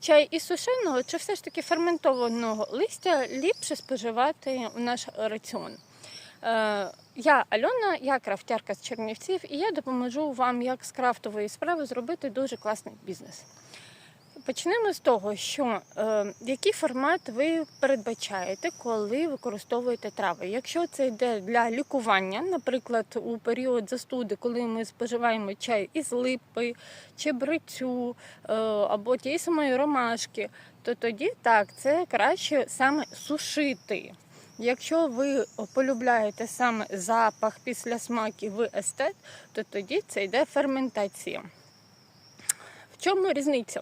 чай із сушеного чи все ж таки ферментованого листя ліпше споживати у наш раціон. Е, Я Альона, я крафтярка з Чернівців, і я допоможу вам, як з крафтової справи зробити дуже класний бізнес. Почнемо з того, що е, який формат ви передбачаєте, коли використовуєте трави. Якщо це йде для лікування, наприклад, у період застуди, коли ми споживаємо чай із липи, чебрецю е, або тієї самої ромашки, то тоді так, це краще саме сушити. Якщо ви полюбляєте саме запах після смаків ви естет, то тоді це йде ферментація. В чому різниця?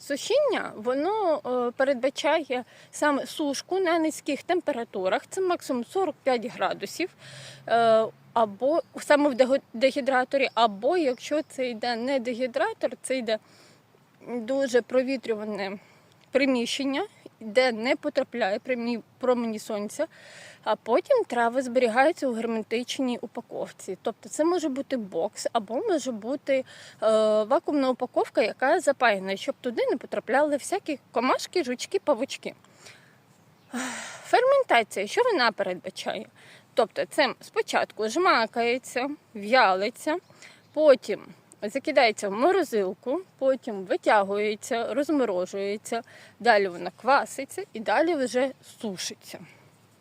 Сушіння воно е, передбачає саме сушку на низьких температурах, це максимум 45 градусів, е, або саме в дегідраторі, або якщо це йде не дегідратор, це йде дуже провітрюване приміщення, де не потрапляє прямі промені сонця, а потім трави зберігаються у герметичній упаковці. Тобто це може бути бокс або може бути е, вакуумна упаковка, яка запаяна, щоб туди не потрапляли всякі комашки, жучки, павучки. Ферментація, що вона передбачає? Тобто це спочатку жмакається, в'ялиться, потім закидається в морозилку, потім витягується, розморожується, далі вона кваситься і далі вже сушиться.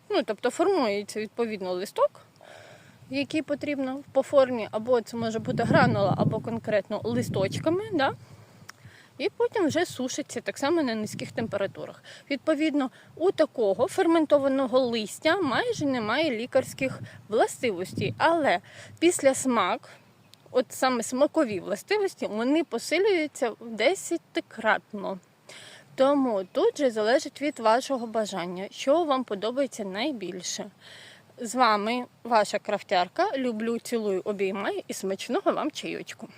Ну, тобто формується відповідно листок, який потрібно по формі, або це може бути гранула, або конкретно листочками. Да? І потім вже сушиться так само на низьких температурах. Відповідно, у такого ферментованого листя майже немає лікарських властивостей, але після смак, от саме смакові властивості, вони посилюються в 10-кратно. Тому тут же залежить від вашого бажання, що вам подобається найбільше. З вами ваша крафтярка. Люблю, цілую, обіймаю і смачного вам чайочку.